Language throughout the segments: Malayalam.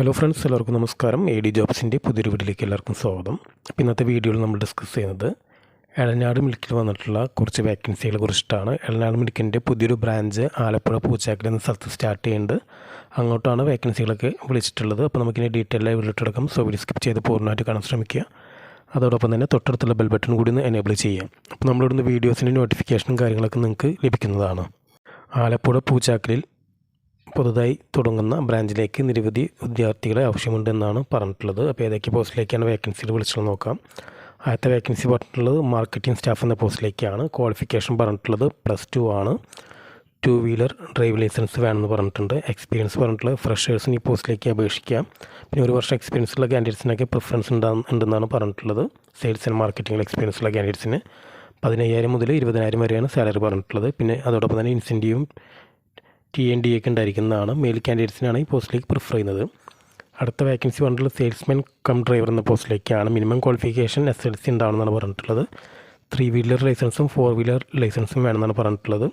ഹലോ ഫ്രണ്ട്സ് എല്ലാവർക്കും നമസ്കാരം. എ ഡി ജോബ്സിന്റെ പുതിയൊരു വീട്ടിലേക്ക് എല്ലാവർക്കും സ്വാഗതം. അപ്പോൾ ഇന്നത്തെ വീഡിയോയിൽ നമ്മൾ ഡിസ്കസ് ചെയ്യുന്നത് എളനാട് മിൽക്കിൽ വന്നിട്ടുള്ള കുറച്ച് വേക്കൻസികളെ കുറിച്ചിട്ടാണ്. എളനാട് മിൽക്കിന്റെ പുതിയൊരു ബ്രാഞ്ച് ആലപ്പുഴ പൂച്ചാക്കൽ എന്ന സ്ഥലത്ത് സ്റ്റാർട്ട് ചെയ്യുന്നുണ്ട്. അങ്ങോട്ടാണ് വേക്കൻസികളൊക്കെ വിളിച്ചിട്ടുള്ളത്. അപ്പോൾ നമുക്കിനി ഡീറ്റെയിലായി വിളിട്ടെടുക്കാം സോ വീഡിയോ സ്കിപ്പ് ചെയ്ത് പൂർണമായിട്ട് കാണാൻ ശ്രമിക്കുക. അതോടൊപ്പം തന്നെ തൊട്ടടുത്തുള്ള ബെൽ ബട്ടൺ കൂടി ഒന്ന് എനേബിൾ ചെയ്യാം അപ്പോൾ നമ്മളിവിടുന്ന് വീഡിയോസിന്റെ നോട്ടിഫിക്കേഷനും കാര്യങ്ങളൊക്കെ നിങ്ങൾക്ക് ലഭിക്കുന്നതാണ്. ആലപ്പുഴ പൂച്ചാക്കലിൽ പുതുതായി തുടങ്ങുന്ന ബ്രാഞ്ചിലേക്ക് നിരവധി വിദ്യാർത്ഥികളെ ആവശ്യമുണ്ടെന്നാണ് പറഞ്ഞിട്ടുള്ളത്. അപ്പോൾ ഏതൊക്കെ പോസ്റ്റിലേക്കാണ് വേക്കൻസികൾ വിളിച്ചത് നോക്കാം. ആദ്യത്തെ വേക്കൻസി പറഞ്ഞിട്ടുള്ളത് മാർക്കറ്റിംഗ് സ്റ്റാഫ് എന്ന പോസ്റ്റിലേക്കാണ് ക്വാളിഫിക്കേഷൻ പറഞ്ഞിട്ടുള്ളത്. പ്ലസ് ടു ആണ്. ടു വീലർ ഡ്രൈവ് ലൈസൻസ് വേണമെന്ന് പറഞ്ഞിട്ടുണ്ട്. എക്സ്പീരിയൻസ് പറഞ്ഞിട്ടുള്ളത് ഫ്രഷേഴ്സിന് ഈ പോസ്റ്റിലേക്ക് അപേക്ഷിക്കാം. പിന്നെ ഒരു വർഷം എക്സ്പീരിയൻസ് ഉള്ള കാൻഡിഡേറ്റ്സിനൊക്കെ പ്രിഫറൻസ് ഉണ്ടാ ഉണ്ടെന്നാണ് പറഞ്ഞിട്ടുള്ളത്. സെയിൽസ് ആൻഡ് മാർക്കറ്റിംഗ് എക്സ്പീരിയൻസ് ഉള്ള കാൻഡിഡേറ്റ്സിന് പതിനയ്യായിരം മുതൽ ഇരുപതിനായിരം വരെയാണ് സാലറി പറഞ്ഞിട്ടുള്ളത്. പിന്നെ അതോടൊപ്പം തന്നെ ഇൻസെന്റീവും ടി എൻ ഡി ഒക്കെ ഉണ്ടായിരിക്കുന്നതാണ്. മെയിൽ കാൻഡിഡേറ്റ്സിനാണ് ഈ പോസ്റ്റിലേക്ക് പ്രിഫർ ചെയ്യുന്നത്. അടുത്ത വേക്കൻസി പറഞ്ഞിട്ടുള്ള സെയിൽസ്മാൻ കം ഡ്രൈവർ എന്ന പോസ്റ്റിലേക്കാണ് minimum qualification S L C ഉണ്ടാവണമെന്നാണ് പറഞ്ഞിട്ടുള്ളത്. ത്രീ വീലർ ലൈസൻസും ഫോർ വീലർ ലൈസൻസും വേണമെന്നാണ് പറഞ്ഞിട്ടുള്ളത്.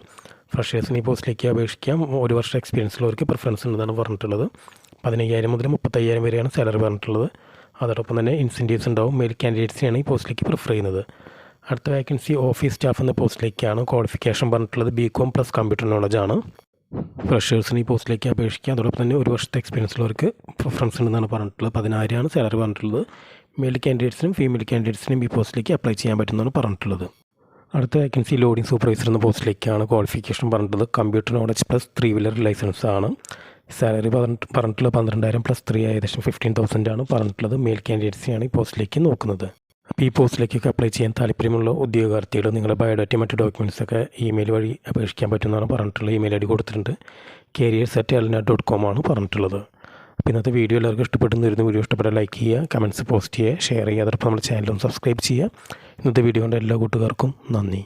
ഫ്രഷേഴ്സിന് ഈ പോസ്റ്റിലേക്ക് അപേക്ഷിക്കാം. ഒരു വർഷം എക്സ്പീരിയൻസ് ഉള്ളവർക്ക് പ്രിഫറൻസ് ഉണ്ടെന്നാണ് പറഞ്ഞിട്ടുള്ളത്. പതിനയ്യായിരം മുതൽ മുപ്പത്തയ്യായിരം വരെയാണ് സാലറി പറഞ്ഞിട്ടുള്ളത്. അതോടൊപ്പം തന്നെ ഇൻസെന്റീവ്സ് ഉണ്ടാവും. മെയിൽ കാൻഡിഡേറ്റ്സിനെയാണ് ഈ പോസ്റ്റിലേക്ക് പ്രിഫർ ചെയ്യുന്നത്. അടുത്ത വേക്കൻസി ഓഫീസ് സ്റ്റാഫ് എന്ന പോസ്റ്റിലേക്കാണ് ക്വാളിഫിക്കേഷൻ പറഞ്ഞിട്ടുള്ളത്. ബി കോം പ്ലസ് കമ്പ്യൂട്ടർ നോളജാണ് ഫ്രഷേഴ്സിന് ഈ പോസ്റ്റിലേക്ക് അപേക്ഷിക്കുക അതോടൊപ്പം തന്നെ ഒരു വർഷത്തെ എക്സ്പീരിയൻസ് ഉള്ളവർക്ക് പ്രിഫറൻസ് ഉണ്ടെന്നാണ് പറഞ്ഞിട്ടുള്ളത്. പതിനായിരമാണ് സാലറി പറഞ്ഞിട്ടുള്ളത്. മെയിൽ കാൻഡിഡേറ്റ്സിനും ഫീമെയിൽ കാൻഡിഡേറ്റ്സിനും ഈ പോസ്റ്റിലേക്ക് അപ്ലൈ ചെയ്യാൻ പറ്റുമെന്നാണ് പറഞ്ഞിട്ടുള്ളത്. അടുത്ത വേക്കൻസി ലോഡിംഗ് സൂപ്പർവൈസർ എന്ന പോസ്റ്റിലേക്കാണ് ക്വാളിഫിക്കേഷൻ പറഞ്ഞിട്ടുള്ളത്. Computer knowledge plus three wheeler license ആണ്. സാലറി പറഞ്ഞിട്ടുള്ള പന്ത്രണ്ടായിരം പ്ലസ് ത്രീ ഏകദേശം ഫിഫ്റ്റീൻ തൗസൻഡ് ആണ് പറഞ്ഞിട്ടുള്ളത്. മെയിൽ കാൻഡിഡേറ്റ്സിനെയാണ് ഈ പോസ്റ്റിലേക്ക് നോക്കുന്നത്. ഈ പോസ്റ്റിലേക്കൊക്കെ അപ്ലൈ ചെയ്യാൻ താല്പര്യമുള്ള ഉദ്യോഗാർത്ഥികൾ നിങ്ങളുടെ ബയോഡാറ്റയും മറ്റ് ഡോക്യുമെൻസൊക്കെ ഇമെയിൽ വഴി അപേക്ഷിക്കാൻ പറ്റുമെന്നാണ് പറഞ്ഞിട്ടുള്ള ഇമെയിൽ ഐ ഡി കൊടുത്തിട്ടുണ്ട്. Careers at Elna dot com ആണ് പറഞ്ഞിട്ടുള്ളത്. അപ്പോൾ ഇന്നത്തെ വീഡിയോ എല്ലാവർക്കും ഇഷ്ടപ്പെട്ടെന്ന് വരുന്ന വീഡിയോ ഇഷ്ടപ്പെട്ടാൽ ലൈക്ക് ചെയ്യുക കമന്റ്സ് പോസ്റ്റ് ചെയ്യുക ഷെയർ ചെയ്യുക. അതോടൊപ്പം നമ്മുടെ ചാനലും സബ്സ്ക്രൈബ് ചെയ്യുക. ഇന്നത്തെ വീഡിയോ കൊണ്ട് എല്ലാ കൂട്ടുകാർക്കും നന്ദി.